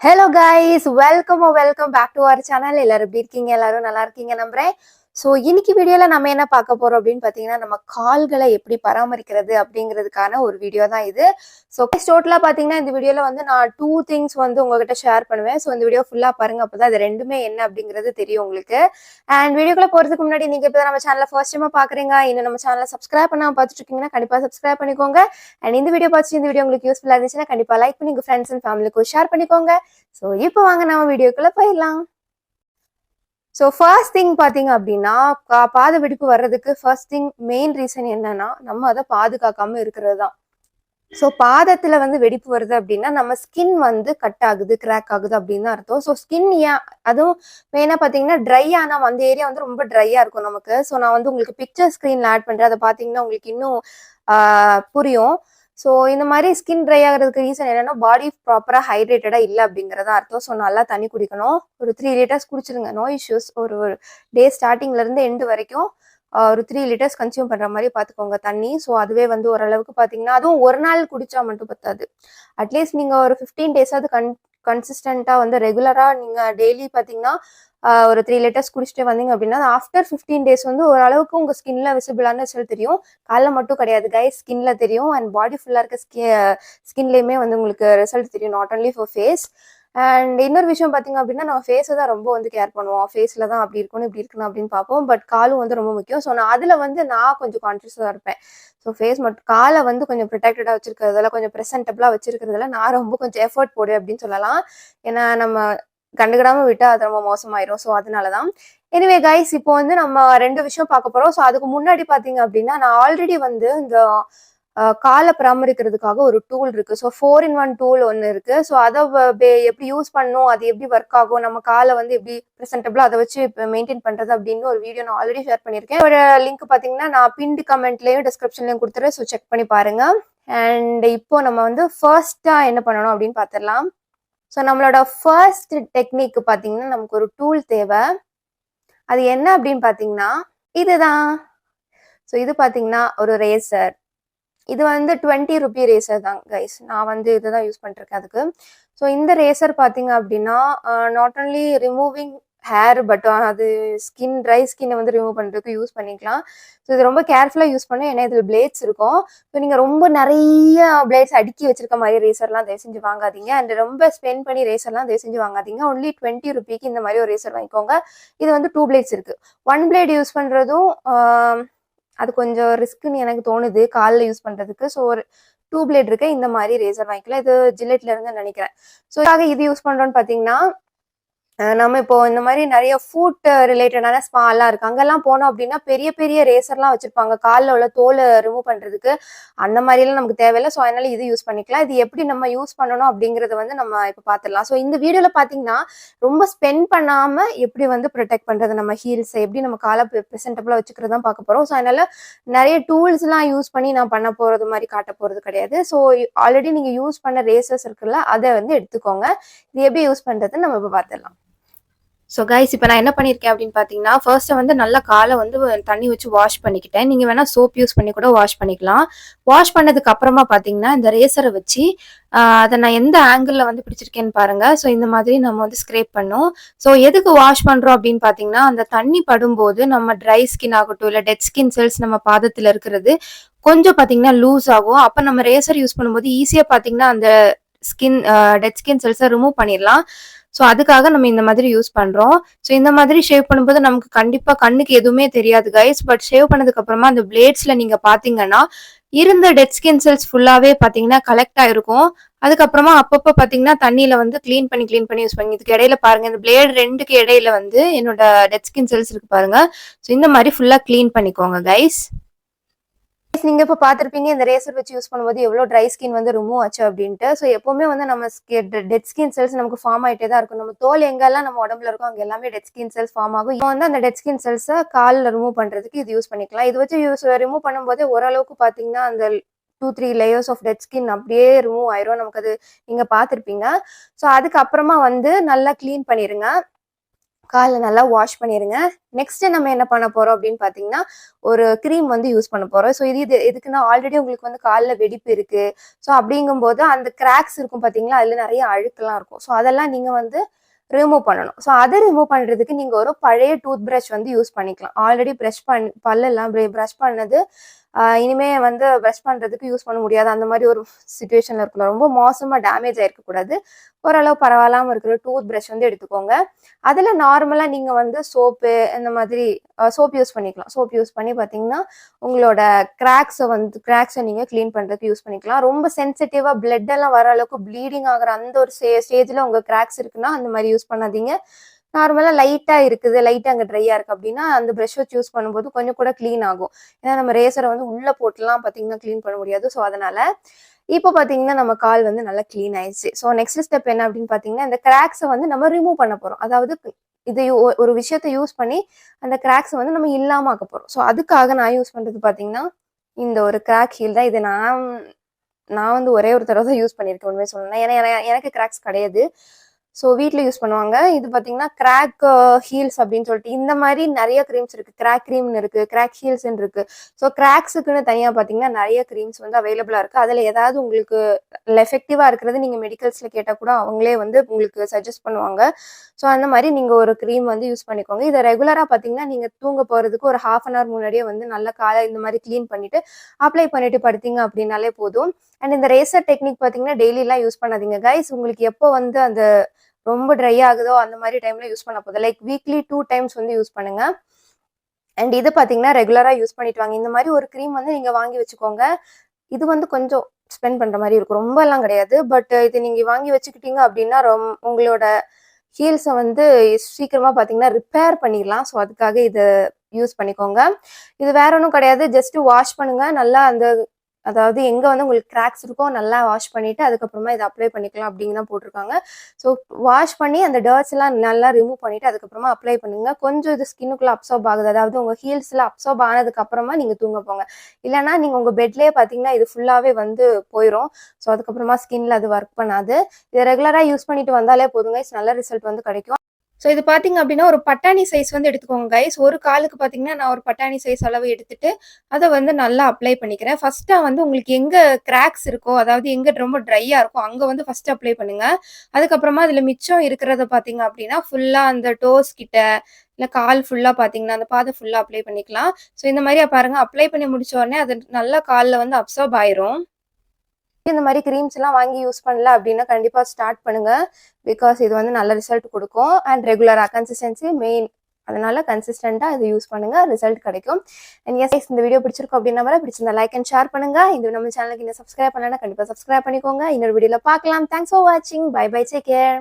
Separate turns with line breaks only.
Hello guys welcome welcome back to our channel எல்லாரும் எப்படி இருக்கீங்க? எல்லாரும் நல்லா இருக்கீங்க நம்புறேன். ஸோ இன்னைக்கு வீடியோவில் நம்ம என்ன பார்க்க போறோம் அப்படின்னு பார்த்தீங்கன்னா நம்ம கால்களை எப்படி பராமரிக்கிறது அப்படிங்கிறதுக்கான ஒரு வீடியோ தான் இது. ஸோ டோட்டலாக பார்த்தீங்கன்னா இந்த வீடியோவில் வந்து நான் டூ திங்ஸ் வந்து உங்ககிட்ட ஷேர் பண்ணுவேன். ஸோ இந்த வீடியோ ஃபுல்லாக பாருங்க. அப்பதான் அது ரெண்டுமே என்ன அப்படிங்கிறது தெரியும் உங்களுக்கு. அண்ட் வீடியோக்குள்ள போறதுக்கு முன்னாடி நீங்க இப்போ நம்ம சேனலை ஃபர்ஸ்ட் டைமாக பார்க்குறீங்க இன்னும் நம்ம சேனலை சப்ஸ்கிரைப் பண்ணாமல் பார்த்துட்டு இருக்கீங்கன்னா கண்டிப்பாக சப்ஸ்கிரைப் பண்ணிக்கோங்க. அண்ட் இந்த வீடியோ பார்த்துட்டு இந்த வீடியோ உங்களுக்கு யூஸ்ஃபுல்லா இருந்துச்சுன்னா கண்டிப்பாக லைக் பண்ணி உங்கள் ஃப்ரெண்ட்ஸ் அண்ட் ஃபேமிலிக்கு ஷேர் பண்ணிக்கோங்க. ஸோ இப்போ வாங்க நம்ம வீடியோக்குள்ளே போயிடலாம். ஸோ ஃபர்ஸ்ட் திங் பார்த்தீங்க அப்படின்னா பாத வெடிப்பு வர்றதுக்கு ஃபர்ஸ்ட் திங் மெயின் ரீசன் என்னன்னா நம்ம அதை பாதுகாக்காம இருக்கிறது தான் ஸோ பாதத்தில் வந்து வெடிப்பு வருது அப்படின்னா நம்ம ஸ்கின் வந்து கட் ஆகுது கிராக் ஆகுது அப்படின்னு தான் அர்த்தம். ஸோ ஸ்கின் ஏன் அதுவும் மெயினாக பார்த்தீங்கன்னா ட்ரை ஆனால் அந்த ஏரியா வந்து ரொம்ப ட்ரையாக இருக்கும் நமக்கு. ஸோ நான் வந்து உங்களுக்கு பிக்சர் ஸ்க்ரீனில் ஆட் பண்ணுறேன் அதை பார்த்தீங்கன்னா உங்களுக்கு இன்னும் புரியும். ஸோ இந்த மாதிரி ஸ்கின் ட்ரை ஆகிறதுக்கு ரீசன் என்னன்னா பாடி ப்ராப்பராக ஹைட்ரேட்டடாக இல்லை அப்படிங்கிறதா அர்த்தம். ஸோ நல்லா தண்ணி குடிக்கணும். ஒரு த்ரீ லிட்டர்ஸ் குடிச்சிருங்க. நோ இஷ்யூஸ் ஒரு ஒரு டே ஸ்டார்டிங்லேருந்து எண்டு வரைக்கும் ஒரு த்ரீ லிட்டர்ஸ் கன்சியூம் பண்ணுற மாதிரி பார்த்துக்கோங்க தண்ணி. ஸோ அதுவே வந்து ஓரளவுக்கு பார்த்தீங்கன்னா அதுவும் ஒரு நாள் குடித்தா மட்டும் பத்தாது. அட்லீஸ்ட் நீங்கள் ஒரு ஃபிஃப்டீன் டேஸாவது கன் கன்சிஸ்டண்ட்டாக வந்து ரெகுலராக நீங்கள் டெய்லி பார்த்தீங்கன்னா ஒரு த்ரீ லிட்டர்ஸ் குடிச்சிட்டு வந்தீங்க அப்படின்னா ஆஃப்டர் ஃபிஃப்டீன் டேஸ் வந்து ஓரளவுக்கு உங்கள் ஸ்கின்ல விசிபிளான ரிசல்ட் தெரியும். காலைல மட்டும் கிடையாது கை ஸ்கின்ல தெரியும். அண்ட் பாடி ஃபுல்லாக இருக்க ஸ்கி ஸ்கின்லேயுமே வந்து உங்களுக்கு ரிசல்ட் தெரியும். Not only for face and இன்னொரு விஷயம் பார்த்தீங்க அப்படின்னா நம்ம ஃபேஸை தான் ரொம்ப வந்து கேர் பண்ணுவோம். ஃபேஸில் தான் அப்படி இருக்கணும் இப்படி இருக்கணும் அப்படின்னு பார்ப்போம். பட் காலும் வந்து ரொம்ப முக்கியம். ஸோ நான் அதில் வந்து நான் கொஞ்சம் கான்ஷியஸாக இருப்பேன். ஸோ ஃபேஸ் மட்டும் காலை வந்து கொஞ்சம் ப்ரொடெக்டடாக வச்சிருக்கிறதுல கொஞ்சம் ப்ரெசென்டபிளாக வச்சிருக்கிறதுல நான் ரொம்ப கொஞ்சம் எஃபர்ட் போடுவேன் அப்படின்னு சொல்லலாம். ஏன்னா நம்ம கண்டுக்கிடாம விட்டா அது ரொம்ப மோசமாயிரும். ஸோ அதனால தான் எனிவே கைஸ் இப்போ வந்து நம்ம ரெண்டு விஷயம் பார்க்க போறோம். ஸோ அதுக்கு முன்னாடி பார்த்தீங்க அப்படின்னா நான் ஆல்ரெடி வந்து இந்த காலை பராமரிக்கிறதுக்காக ஒரு டூல் இருக்கு. So four in one tool ஒன்று இருக்கு. ஸோ அதை பே- எப்படி யூஸ் பண்ணணும்? அது எப்படி ஒர்க் ஆகும்? நம்ம காலை வந்து எப்படி ப்ரெசென்டபிளா அதை வச்சு மெயின்டைன் பண்றது அப்படின்னு ஒரு வீடியோ நான் ஆல்ரெடி ஷேர் பண்ணியிருக்கேன். ஒரு லிங்க் பார்த்தீங்கன்னா நான் பின்டு கமெண்ட்லயும் டிஸ்கிரிப்ஷன்லயும் கொடுத்துறேன். ஸோ செக் பண்ணி பாருங்க. அண்ட் இப்போ நம்ம வந்து ஃபர்ஸ்டா என்ன பண்ணணும் அப்படின்னு பார்த்துடலாம் ஸோ நம்மளோட ஃபர்ஸ்ட் டெக்னிக் பார்த்தீங்கன்னா நமக்கு ஒரு டூல் தேவை. அது என்ன அப்படின்னு பார்த்தீங்கன்னா இதுதான். ஸோ இது பார்த்தீங்கன்னா ஒரு ரேசர் இது வந்து டுவெண்ட்டி ருபி ரேசர் தான் கைஸ் நான் வந்து இதுதான் யூஸ் பண்ணிருக்கேன் அதுக்கு. ஸோ இந்த ரேசர் பார்த்தீங்க அப்படின்னா not only removing hair but அது ஸ்கின் ட்ரை ஸ்கின்னை வந்து ரிமூவ் பண்ணுறதுக்கு யூஸ் பண்ணிக்கலாம். ஸோ இது ரொம்ப கேர்ஃபுல்லாக யூஸ் பண்ணணும் ஏன்னா இதில் பிளேட்ஸ் இருக்கும். ஸோ நீங்கள் ரொம்ப நிறைய பிளேட்ஸ் அடுக்கி வச்சிருக்க மாதிரி ரேசர்லாம் தயவு செஞ்சு வாங்காதீங்க. அண்ட் ரொம்ப ஸ்பெண்ட் பண்ணி ரேசர்லாம் தயவு செஞ்சு வாங்காதீங்க. ஒன்லி டுவெண்ட்டி ருபிக்கு இந்த மாதிரி ஒரு ரேசர் வாங்கிக்கோங்க. இது வந்து டூ பிளேட்ஸ் இருக்குது ஒன் பிளேட் யூஸ் பண்ணுறதும் அது கொஞ்சம் ரிஸ்க்குன்னு எனக்கு தோணுது காலில் யூஸ் பண்ணுறதுக்கு ஸோ ஒரு டூ பிளேட் இருக்கு. இந்த மாதிரி ரேசர் வாங்கிக்கலாம். இது ஜில்லெட்ல இருந்து நினைக்கிறேன். ஸோ இதுக்காக இது யூஸ் பண்ணுறோன்னு பார்த்தீங்கன்னா நம்ம இப்போ இந்த மாதிரி நிறைய ஃபுட் ரிலேட்டடான ஸ்பாலாம் இருக்கு. அங்கெல்லாம் போனோம் அப்படின்னா பெரிய பெரிய ரேசர்லாம் வச்சிருப்பாங்க. காலில் உள்ள தோலை ரிமூவ் பண்றதுக்கு. அந்த மாதிரிலாம் நமக்கு தேவையில்லை. ஸோ அதனால இது யூஸ் பண்ணிக்கலாம். இது எப்படி நம்ம யூஸ் பண்ணணும் அப்படிங்கறத வந்து நம்ம இப்போ பார்த்துடலாம் ஸோ இந்த வீடியோல பார்த்தீங்கன்னா ரொம்ப ஸ்பெண்ட் பண்ணாம எப்படி வந்து ப்ரொடெக்ட் பண்றது? நம்ம ஹீல்ஸ் எப்படி நம்ம காலை ப்ரெசென்டபிளா வச்சுக்கிறது தான் பார்க்க போறோம். ஸோ அதனால நிறைய டூல்ஸ்லாம் யூஸ் பண்ணி நான் பண்ண போறது மாதிரி காட்ட போறது கிடையாது. ஸோ ஆல்ரெடி நீங்க யூஸ் பண்ண ரேசர்ஸ் இருக்குல்ல அதை வந்து எடுத்துக்கோங்க. இது எப்படி யூஸ் பண்றது நம்ம இப்போ பார்த்துடலாம் ஸோ கைஸ் இப்போ நான் என்ன பண்ணியிருக்கேன் அப்படின்னு பார்த்தீங்கன்னா ஃபர்ஸ்ட்டு வந்து நல்லா காலை வந்து தண்ணி வச்சு வாஷ் பண்ணிக்கிட்டேன். நீங்கள் வேணால் சோப் யூஸ் பண்ணி கூட வாஷ் பண்ணிக்கலாம். வாஷ் பண்ணதுக்கு அப்புறமா பார்த்தீங்கன்னா இந்த ரேசரை வச்சு அதை நான் எந்த ஆங்கிளில் வந்து பிடிச்சிருக்கேன்னு பாருங்கள் ஸோ இந்த மாதிரி நம்ம வந்து ஸ்க்ரேப் பண்ணும். ஸோ எதுக்கு வாஷ் பண்ணுறோம் அப்படின்னு பார்த்தீங்கன்னா அந்த தண்ணி படும்போது நம்ம ட்ரை ஸ்கின் ஆகட்டும் இல்லை டெட் ஸ்கின் செல்ஸ் நம்ம பாதத்தில் இருக்கிறது கொஞ்சம் பார்த்தீங்கன்னா லூஸ் ஆகும். அப்போ நம்ம ரேசர் யூஸ் பண்ணும்போது ஈஸியாக பார்த்தீங்கன்னா அந்த ஸ்கின் டெட் ஸ்கின் செல்ஸை ரிமூவ் பண்ணிடலாம் ஸோ அதுக்காக நம்ம இந்த மாதிரி யூஸ் பண்றோம். ஸோ இந்த மாதிரி ஷேவ் பண்ணும்போது நமக்கு கண்டிப்பா கண்ணுக்கு எதுவுமே தெரியாது கைஸ் பட் ஷேவ் பண்ணதுக்கு அப்புறமா அந்த பிளேட்ஸில் நீங்க பாத்தீங்கன்னா இருந்த டெட் ஸ்கின் செல்ஸ் ஃபுல்லாவே பாத்தீங்கன்னா கலெக்ட் ஆயிருக்கும். அதுக்கப்புறமா அப்பப்போ பாத்தீங்கன்னா தண்ணியில வந்து க்ளீன் பண்ணி க்ளீன் பண்ணி யூஸ் பண்ணி இதுக்கு இடையில பாருங்க இந்த பிளேடு ரெண்டுக்கு இடையில வந்து என்னோட டெட் ஸ்கின் செல்ஸ் இருக்கு பாருங்க. ஸோ இந்த மாதிரி ஃபுல்லா க்ளீன் பண்ணிக்கோங்க கைஸ் நீங்க இப்ப பாத்திருப்பீங்க இந்த ரேசர் வச்சு யூஸ் பண்ணும்போது எவ்வளவு ட்ரை ஸ்கின் வந்து ரிமூவ் ஆச்சு அப்படின்ட்டு. ஸோ எப்பவுமே வந்து நம்ம டெட் ஸ்கின் செல்ஸ் நமக்கு ஃபார்ம் ஆயிட்டே தான் இருக்கும். நம்ம தோல் எங்கெல்லாம் நம்ம உடம்புல இருக்கும் அங்க எல்லாமே டெட் ஸ்கின் செல்ஸ் ஃபார்ம் ஆகும். இப்போ வந்து அந்த டெட் ஸ்கின் செல்ஸை காலில் ரிமூவ் பண்றதுக்கு இது யூஸ் பண்ணிக்கலாம். இது வச்சு யூஸ் ரிமூவ் பண்ணும்போது ஓரளவுக்கு பாத்தீங்கன்னா அந்த two three layers of dead skin அப்படியே ரிமூவ் ஆயிரும். நமக்கு அது நீங்க பார்த்துருப்பீங்க. ஸோ அதுக்கப்புறமா வந்து நல்லா க்ளீன் பண்ணிருங்க. காலை நல்லா வாஷ் பண்ணிடுங்க நெக்ஸ்ட் நம்ம என்ன பண்ண போறோம் அப்படின்னு பாத்தீங்கன்னா ஒரு க்ரீம் வந்து யூஸ் பண்ண போறோம். ஸோ இது இது எதுக்குன்னா ஆல்ரெடி உங்களுக்கு வந்து காலில் வெடிப்பு இருக்கு. ஸோ அப்படிங்கும்போது அந்த கிராக்ஸ் இருக்கும் பாத்தீங்களா? அதுல நிறைய அழுக்கெல்லாம் இருக்கும். ஸோ அதெல்லாம் நீங்க வந்து ரிமூவ் பண்ணணும். ஸோ அதை ரிமூவ் பண்ணுறதுக்கு நீங்கள் ஒரு பழைய டூத் பிரஷ் வந்து யூஸ் பண்ணிக்கலாம். ஆல்ரெடி ப்ரஷ் பண் பல்லெல்லாம் ப்ரஷ் பண்ணது இனிமே வந்து ப்ரஷ் பண்றதுக்கு யூஸ் பண்ண முடியாது. அந்த மாதிரி ஒரு சுச்சுவேஷன்ல இருக்கலாம். ரொம்ப மோசமா டேமேஜ் ஆயிருக்க கூடாது. ஓரளவு பரவாயில்லாம இருக்கிற டூத் ப்ரஷ் வந்து எடுத்துக்கோங்க. அதுல நார்மலா நீங்க வந்து சோப்பு இந்த மாதிரி சோப் யூஸ் பண்ணிக்கலாம். சோப் யூஸ் பண்ணி பாத்தீங்கன்னா உங்களோட கிராக்ஸை வந்து கிராக்ஸை நீங்க க்ளீன் பண்றதுக்கு யூஸ் பண்ணிக்கலாம். ரொம்ப சென்சிட்டிவா பிளட் எல்லாம் வர அளவுக்கு ப்ளீடிங் ஆகிற அந்த ஒரு ஸ்டேஜ்ல உங்க கிராக்ஸ் இருக்குன்னா அந்த மாதிரி யூஸ் பண்ணாதீங்க. நார்மலாக லைட்டாக இருக்குது லைட்டாக அங்கே ட்ரையாக இருக்குது அப்படின்னா அந்த ப்ரெஷ் வச்சு யூஸ் பண்ணும்போது கொஞ்சம் கூட க்ளீன் ஆகும். ஏன்னா நம்ம ரேசரை வந்து உள்ளே போட்டுலாம் பார்த்தீங்கன்னா க்ளீன் பண்ண முடியாது. ஸோ அதனால் இப்போ பார்த்தீங்கன்னா நம்ம கால் வந்து நல்லா க்ளீன் ஆயிடுச்சு. ஸோ நெக்ஸ்ட் ஸ்டெப் என்ன அப்படின்னு பார்த்தீங்கன்னா இந்த கிராக்ஸை வந்து நம்ம ரிமூவ் பண்ண போகிறோம் அதாவது இதை ஒ- ஒரு விஷயத்த யூஸ் பண்ணி அந்த கிராக்ஸை வந்து நம்ம இல்லாமல் ஆக்க போகிறோம் ஸோ அதுக்காக நான் யூஸ் பண்ணுறது பார்த்தீங்கன்னா இந்த ஒரு கிராக் ஹீல் தான். இதை நான் நான் வந்து ஒரே ஒரு தடவை தான் யூஸ் பண்ணியிருக்கேன். உண்மையை சொல்லணும் ஏன்னா எனக்கு கிராக்ஸ் கிடையாது. ஸோ வீட்டில் யூஸ் பண்ணுவாங்க. இது பார்த்தீங்கன்னா கிராக் ஹீல்ஸ் uh, அப்படின்னு சொல்லிட்டு இந்த மாதிரி நிறைய க்ரீம்ஸ் இருக்குது கிராக் க்ரீம்னு இருக்குது கிராக் ஹீல்ஸ்ன்னு இருக்குது ஸோ கிராக்ஸுக்குன்னு தனியாக பார்த்தீங்கன்னா நிறைய க்ரீம்ஸ் வந்து அவைலபிளாக இருக்குது அதில் ஏதாவது உங்களுக்கு எஃபெக்டிவாக இருக்கிறது நீங்கள் மெடிக்கல்ஸில் கேட்டால் கூட அவங்களே வந்து உங்களுக்கு சஜஸ்ட் பண்ணுவாங்க. ஸோ அந்த மாதிரி நீங்கள் ஒரு க்ரீம் வந்து யூஸ் பண்ணிக்கோங்க. இதை ரெகுலராக பார்த்தீங்கன்னா நீங்கள் தூங்க போகிறதுக்கு ஒரு ஹாஃப் அன் ஹவர் முன்னாடியே வந்து நல்லா காலை இந்த மாதிரி க்ளீன் பண்ணிவிட்டு அப்ளை பண்ணிவிட்டு படுத்தீங்க அப்படின்னாலே போதும். அண்ட் இந்த ரேசர் டெக்னிக் பார்த்தீங்கன்னா டெய்லிலாம் யூஸ் பண்ணாதீங்க. கைஸ் உங்களுக்கு எப்போ வந்து அந்த ரொம்ப ட்ரை ஆகுதோ அந்த மாதிரி டைம்ல யூஸ் பண்ண போதும் லைக் வீக்லி டூ டைம்ஸ் வந்து யூஸ் பண்ணுங்க. அண்ட் இது பார்த்தீங்கன்னா ரெகுலராக யூஸ் பண்ணிட்டு வாங்க. இந்த மாதிரி ஒரு க்ரீம் வந்து நீங்கள் வாங்கி வச்சுக்கோங்க. இது வந்து கொஞ்சம் ஸ்பெண்ட் பண்ணுற மாதிரி இருக்கும். ரொம்ப எல்லாம் கிடையாது. பட் இது நீங்கள் வாங்கி வச்சுக்கிட்டீங்க அப்படின்னா ரொம் உங்களோட ஹீல்ஸை வந்து சீக்கிரமாக பார்த்தீங்கன்னா ரிப்பேர் பண்ணிடலாம். ஸோ அதுக்காக இதை யூஸ் பண்ணிக்கோங்க. இது வேற ஒன்றும் கிடையாது. ஜஸ்ட் வாஷ் பண்ணுங்க. நல்லா அந்த அதாவது எங்க வந்து உங்களுக்கு கிராக்ஸ் இருக்கோ நல்லா வாஷ் பண்ணிட்டு அதுக்கப்புறமா இதை அப்ளை பண்ணிக்கலாம் அப்படின்னு தான் போட்டிருக்காங்க. ஸோ வாஷ் பண்ணி அந்த டர்ட்ஸ் எல்லாம் நல்லா ரிமூவ் பண்ணிட்டு அதுக்கப்புறமா அப்ளை பண்ணுங்க. கொஞ்சம் இது ஸ்கின்னுக்குள்ள அப்சர்ப் ஆகுது. அதாவது உங்க ஹீல்ஸில் அப்சர்ப் ஆனதுக்கு அப்புறமா நீங்க தூங்க போங்க. இல்லைன்னா நீங்க உங்க பெட்லேயே பாத்தீங்கன்னா இது ஃபுல்லாவே வந்து போயிடும் ஸோ அதுக்கப்புறமா ஸ்கின்ல அது ஒர்க் பண்ணாது. இதை ரெகுலரா யூஸ் பண்ணிட்டு வந்தாலே போதுங்க நல்ல ரிசல்ட் வந்து கிடைக்கும். ஸோ இது பார்த்தீங்க அப்படின்னா ஒரு பட்டாணி சைஸ் வந்து எடுத்துக்கோங்க கைஸ் ஒரு காலுக்கு பார்த்தீங்கன்னா நான் ஒரு பட்டாணி சைஸ் அளவு எடுத்துட்டு அதை வந்து நல்லா அப்ளை பண்ணிக்கிறேன். ஃபர்ஸ்ட்டாக வந்து உங்களுக்கு எங்கே கிராக்ஸ் இருக்கோ அதாவது எங்கே ரொம்ப ட்ரையாக இருக்கோ அங்கே வந்து ஃபஸ்ட்டு அப்ளை பண்ணுங்கள் அதுக்கப்புறமா அதில் மிச்சம் இருக்கிறத பார்த்தீங்க அப்படின்னா ஃபுல்லாக அந்த டோஸ் கிட்ட இல்லை கால் ஃபுல்லாக பார்த்தீங்கன்னா அந்த பாதை ஃபுல்லாக அப்ளை பண்ணிக்கலாம். ஸோ இந்த மாதிரி பாருங்கள் அப்ளை பண்ணி முடிச்ச உடனே அது நல்லா காலில் வந்து அப்சர்வ் ஆயிரும். இந்த மாதிரி க்ரீம்ஸ் எல்லாம் வாங்கி யூஸ் பண்ணல அப்படின்னா கண்டிப்பா ஸ்டார்ட் பண்ணுங்க. பிகாஸ் இது வந்து நல்ல ரிசல்ட் கொடுக்கும். அண்ட் ரெகுலரா கன்சிஸ்டன்சி மெயின் அதனால கன்சிஸ்டண்டா இது யூஸ் பண்ணுங்க. ரிசல்ட் கிடைக்கும். அண்ட் எஸ் இந்த வீடியோ பிடிச்சிருக்கும் அப்படின்னா மாதிரி பிடிச்சிருந்தா லைக் அண்ட் ஷேர் பண்ணுங்க. இந்த நம்ம சேனலுக்கு இன்னும் சப்ஸ்கிரைப் பண்ணலன்னா கண்டிப்பா சப்ஸ்கிரைப் பண்ணிக்கோங்க. இன்னொரு வீடியோல பார்க்கலாம். தேங்க்ஸ் ஃபார் வாட்சிங் பை பை டேக் கேர்